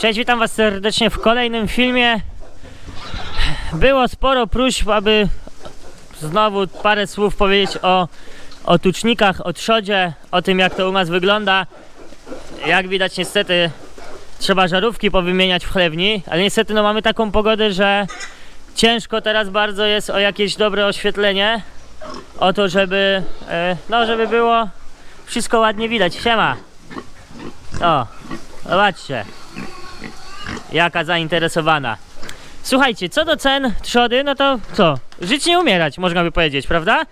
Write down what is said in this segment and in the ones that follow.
Cześć, witam was serdecznie w kolejnym filmie. Było sporo próśb, aby znowu parę słów powiedzieć o, o tucznikach, o trzodzie, o tym jak to u nas wygląda. Jak widać niestety trzeba żarówki powymieniać w chlewni, ale niestety no mamy taką pogodę, że ciężko teraz bardzo jest o jakieś dobre oświetlenie. O to, żeby, e, no żeby było wszystko ładnie widać. Siema! O, zobaczcie jaka zainteresowana. Słuchajcie, co do cen trzody, no to co? Żyć nie umierać, można by powiedzieć, prawda?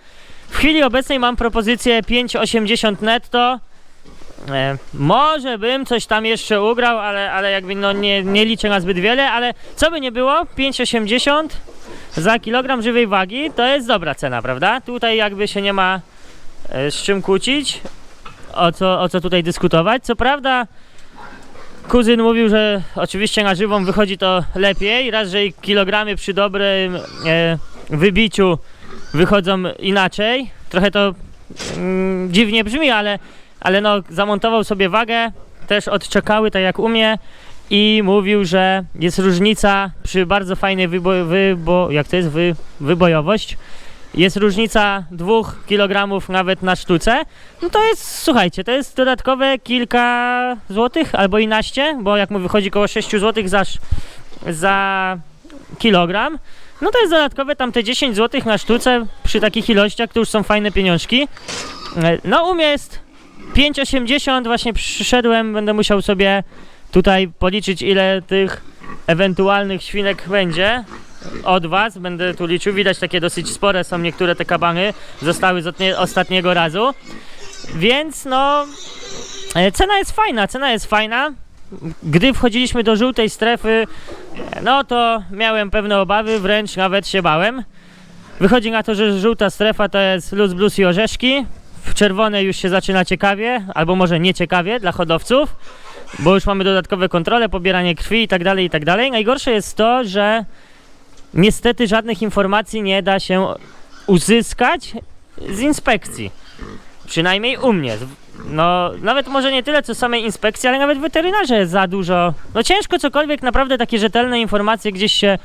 W chwili obecnej mam propozycję 5,80 netto. E, może bym coś tam jeszcze ugrał, ale, ale jakby no nie, nie liczę na zbyt wiele, ale co by nie było, 5,80 za kilogram żywej wagi to jest dobra cena, prawda? Tutaj jakby się nie ma e, z czym kłócić, o co, o co tutaj dyskutować. Co prawda Kuzyn mówił, że oczywiście na żywą wychodzi to lepiej, raz, że kilogramy przy dobrym e, wybiciu wychodzą inaczej. Trochę to mm, dziwnie brzmi, ale, ale no, zamontował sobie wagę, też odczekały tak jak umie i mówił, że jest różnica przy bardzo fajnej wybo, wybo, jak to jest, Wy. Jest różnica 2 kg nawet na sztuce. No to jest, słuchajcie, to jest dodatkowe kilka złotych albo i naście, bo jak mu wychodzi około 6 złotych za, za kilogram, no to jest dodatkowe tam te 10 złotych na sztuce przy takich ilościach, to już są fajne pieniążki. No u jest 5,80, właśnie przyszedłem, będę musiał sobie tutaj policzyć ile tych ewentualnych świnek będzie od was, będę tu liczył, widać takie dosyć spore są niektóre te kabany, zostały z ostatniego razu, więc no e, cena jest fajna, cena jest fajna, gdy wchodziliśmy do żółtej strefy, e, no to miałem pewne obawy, wręcz nawet się bałem. Wychodzi na to, że żółta strefa to jest luz, blues i orzeszki, w czerwonej już się zaczyna ciekawie, albo może nieciekawie dla hodowców, bo już mamy dodatkowe kontrole, pobieranie krwi i tak dalej, i tak dalej. Najgorsze jest to, że niestety żadnych informacji nie da się uzyskać z inspekcji. Przynajmniej u mnie. No, nawet może nie tyle co samej inspekcji, ale nawet weterynarze za dużo. No ciężko cokolwiek, naprawdę takie rzetelne informacje gdzieś się,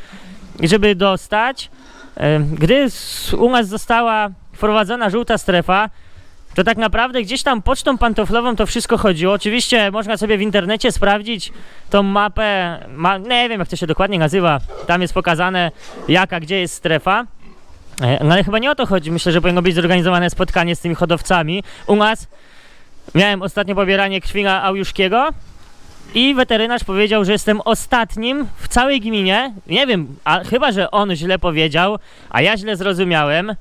żeby dostać. Gdy u nas została wprowadzona żółta strefa, to tak naprawdę gdzieś tam pocztą pantoflową to wszystko chodziło. Oczywiście można sobie w internecie sprawdzić tą mapę, ma, nie wiem jak to się dokładnie nazywa, tam jest pokazane jaka, gdzie jest strefa. E, No ale chyba nie o to chodzi. Myślę, że powinno być zorganizowane spotkanie z tymi hodowcami. U nas miałem ostatnio pobieranie krwi na Aujuszkiego i weterynarz powiedział, że jestem ostatnim w całej gminie. Nie wiem, a chyba, że on źle powiedział, a ja źle zrozumiałem.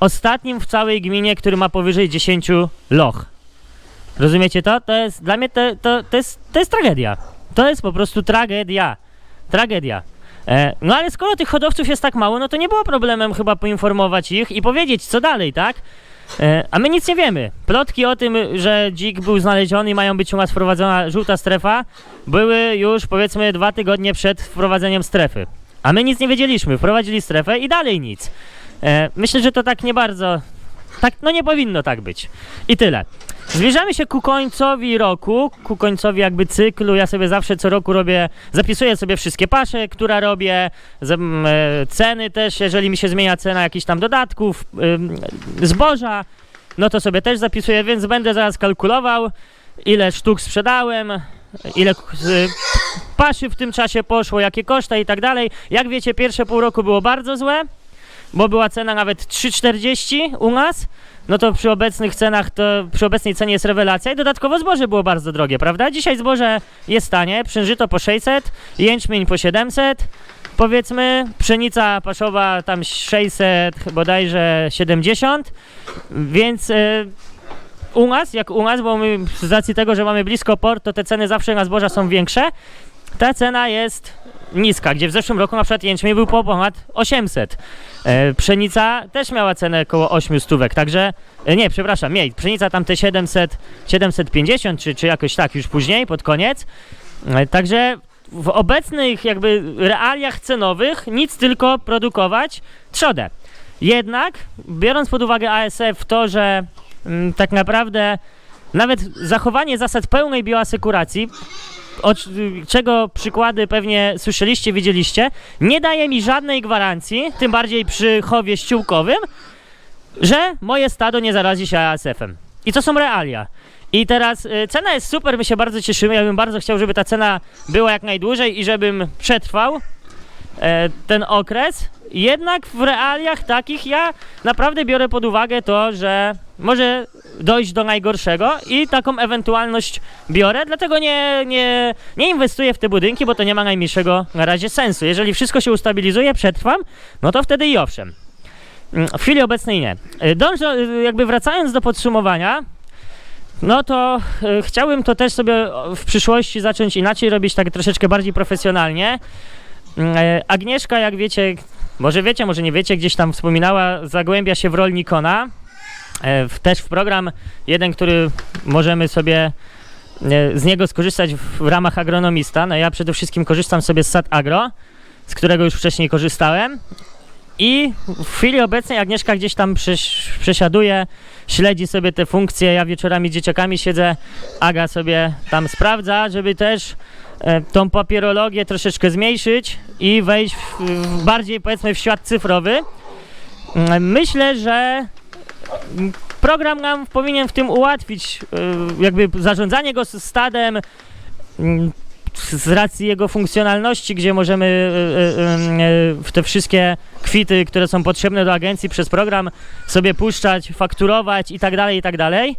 Ostatnim w całej gminie, który ma powyżej 10 loch. Rozumiecie to? To jest dla mnie to, to, to, jest, to jest tragedia. To jest po prostu tragedia. Tragedia. E, no ale skoro tych hodowców jest tak mało, no to nie było problemem chyba poinformować ich i powiedzieć co dalej, tak? E, a my nic nie wiemy. Plotki o tym, że dzik był znaleziony i mają być u nas wprowadzona żółta strefa, były już powiedzmy dwa tygodnie przed wprowadzeniem strefy. A my nic nie wiedzieliśmy. Wprowadzili strefę i dalej nic. E, myślę, że to tak nie bardzo. Tak, no nie powinno tak być. I tyle. Zbliżamy się ku końcowi roku, ku końcowi jakby cyklu. Ja sobie zawsze co roku robię, zapisuję sobie wszystkie pasze, które robię, e, ceny też, jeżeli mi się zmienia cena jakichś tam dodatków, zboża, no to sobie też zapisuję, więc będę zaraz kalkulował, ile sztuk sprzedałem, ile paszy w tym czasie poszło, jakie koszta i tak dalej. Jak wiecie, pierwsze pół roku było bardzo złe, bo była cena nawet 3,40 u nas, no to przy obecnych cenach, to przy obecnej cenie jest rewelacja i dodatkowo zboże było bardzo drogie, prawda? Dzisiaj zboże jest tanie, przężyto po 600, jęczmień po 700, powiedzmy, pszenica paszowa tam 600, bodajże 70, więc... y, u nas, jak u nas, bo my z racji tego, że mamy blisko port, to te ceny zawsze na zboża są większe. Ta cena jest niska, gdzie w zeszłym roku na przykład jęczmień był po ponad 800. E, pszenica też miała cenę około 8 stówek, także e, nie, przepraszam, nie, pszenica tam te 700, 750 czy, czy jakoś tak już później, pod koniec. E, także w obecnych jakby realiach cenowych nic tylko produkować trzodę. Jednak, biorąc pod uwagę ASF to, że mm, tak naprawdę nawet zachowanie zasad pełnej bioasekuracji o, czego przykłady pewnie słyszeliście, widzieliście, nie daje mi żadnej gwarancji, tym bardziej przy chowie ściółkowym, że moje stado nie zarazi się ASF-em. I to są realia. I teraz y, cena jest super, my się bardzo cieszymy. Ja bym bardzo chciał, żeby ta cena była jak najdłużej i żebym przetrwał e, ten okres. Jednak w realiach takich ja naprawdę biorę pod uwagę to, że może dojść do najgorszego i taką ewentualność biorę, dlatego nie, nie, nie inwestuję w te budynki, bo to nie ma najmniejszego na razie sensu. Jeżeli wszystko się ustabilizuje, przetrwam, no to wtedy i owszem. Mm, W chwili obecnej nie. Y, Dążę, y, jakby wracając do podsumowania, no to y, chciałbym to też sobie w przyszłości zacząć inaczej robić, tak troszeczkę bardziej profesjonalnie. Mm, Agnieszka, jak wiecie, może wiecie, może nie wiecie, gdzieś tam wspominała, zagłębia się w rol Nikona. W, też w program jeden, który możemy sobie e, z niego skorzystać w, ramach agronomista. No ja przede wszystkim korzystam sobie z SAT Agro, z którego już wcześniej korzystałem. I w chwili obecnej Agnieszka gdzieś tam przesiaduje, śledzi sobie te funkcje. Ja wieczorami dzieciakami siedzę, Aga sobie tam sprawdza, żeby też e, tą papierologię troszeczkę zmniejszyć i wejść w, bardziej powiedzmy w świat cyfrowy. Mm, Myślę, że program nam powinien w tym ułatwić e, jakby zarządzanie go stadem mm, z racji jego funkcjonalności, gdzie możemy e, e, w te wszystkie kwity, które są potrzebne do agencji przez program sobie puszczać, fakturować i tak dalej, i tak dalej.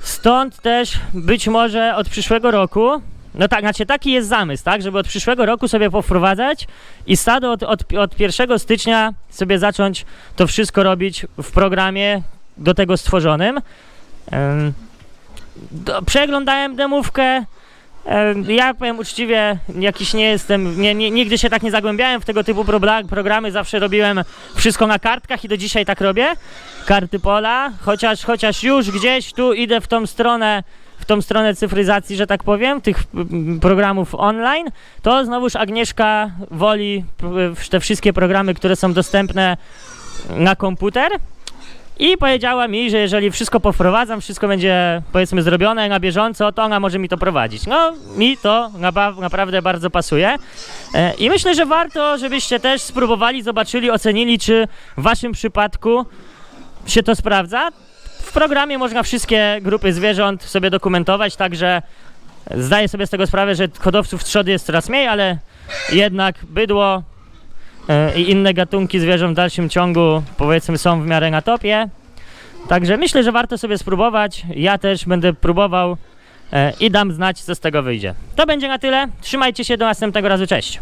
Stąd też być może od przyszłego roku, no tak, znaczy taki jest zamysł, tak, żeby od przyszłego roku sobie powprowadzać i stado od, od, od 1 stycznia sobie zacząć to wszystko robić w programie do tego stworzonym. Do, przeglądałem demówkę, Em, Ja powiem uczciwie, jakiś nie jestem, nie, nie, nigdy się tak nie zagłębiałem w tego typu programy, zawsze robiłem wszystko na kartkach i do dzisiaj tak robię, karty pola, chociaż, chociaż już gdzieś tu idę w tą stronę, w tą stronę cyfryzacji, że tak powiem, tych programów online, to znowuż Agnieszka woli w- te wszystkie programy, które są dostępne na komputer, i powiedziała mi, że jeżeli wszystko powprowadzam, wszystko będzie powiedzmy zrobione na bieżąco, to ona może mi to prowadzić. No, mi to naprawdę bardzo pasuje. E, I myślę, że warto, żebyście też spróbowali, zobaczyli, ocenili, czy w waszym przypadku się to sprawdza. W programie można wszystkie grupy zwierząt sobie dokumentować, także zdaję sobie z tego sprawę, że hodowców trzody jest coraz mniej, ale jednak bydło e, i inne gatunki zwierząt w dalszym ciągu powiedzmy są w miarę na topie. Także myślę, że warto sobie spróbować. Ja też będę próbował e, i dam znać, co z tego wyjdzie. To będzie na tyle. Trzymajcie się do następnego razu. Cześć.